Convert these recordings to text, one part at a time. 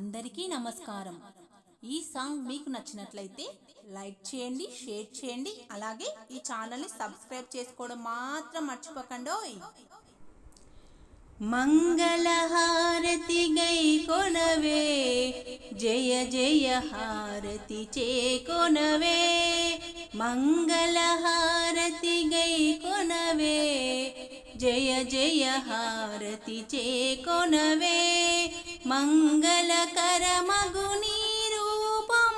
అందరికీ నమస్కారం ఈ సాంగ్ మీకు నచ్చినట్లయితే లైక్ చేయండి షేర్ చేయండి అలాగే ఈ ఛానల్ని సబ్స్క్రైబ్ చేసుకోవడం మాత్రం మర్చిపోకండి మంగళహారతి గై కొనవే జయ జయ హారతి చే కొనవే మంగళహారతి గై కొనవే జయ జయ హారతి చేకొనవే మంగళకర మగుని రూపం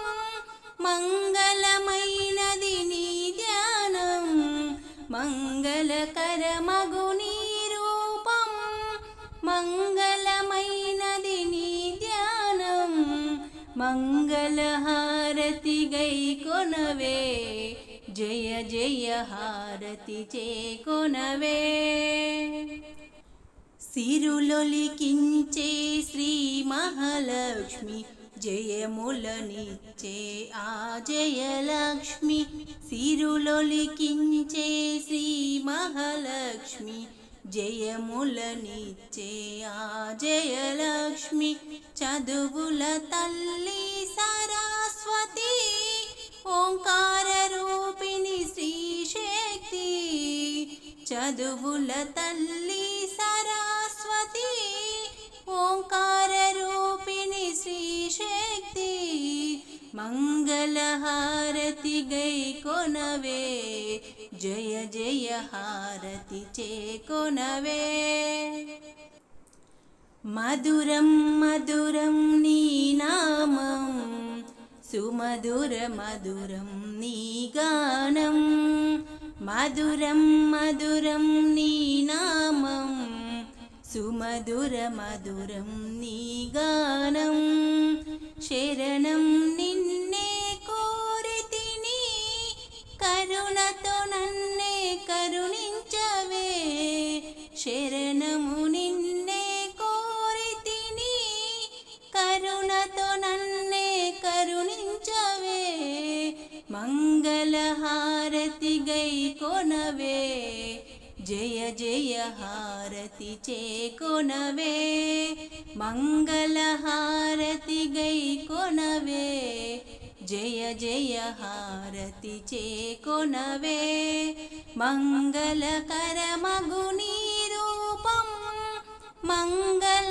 మంగళమైనది నీ ధ్యానం మంగళకర మగుని రూపం మంగళమైనది నీ ధ్యానం మంగళహార హారతిగై కొనవే జయ జయ హారతి చే కొనవే సిరులొలికించే శ్రీ మహాలక్ష్మి జయములనిచ్చే ఆ జయలక్ష్మి సిరులొలికించే శ్రీ మహాలక్ష్మి జయములనిచ్చే ఆ జయలక్ష్మి చదువుల తల్లి సరా ओङ्काररूपिणि श्री शेक्ति चद्दुलतल्ली सरस्वती रूपिनी श्री मंगल मङ्गलहारति गैको नवे जय जय हारति च कोनवे मधुरं मधुरं नीनाम सुमधुरमधुरं नीगानम् मधुरं मधुरं निनामं सुमधुरमधुरं मधुरं निगानम् मङ्गलहारति को कोनवे जय जय हारति चे चो ने मङ्गलहारतिै कोनवे जय जय हारति चे मङ्गलकरमगुनीरूपं मङ्गल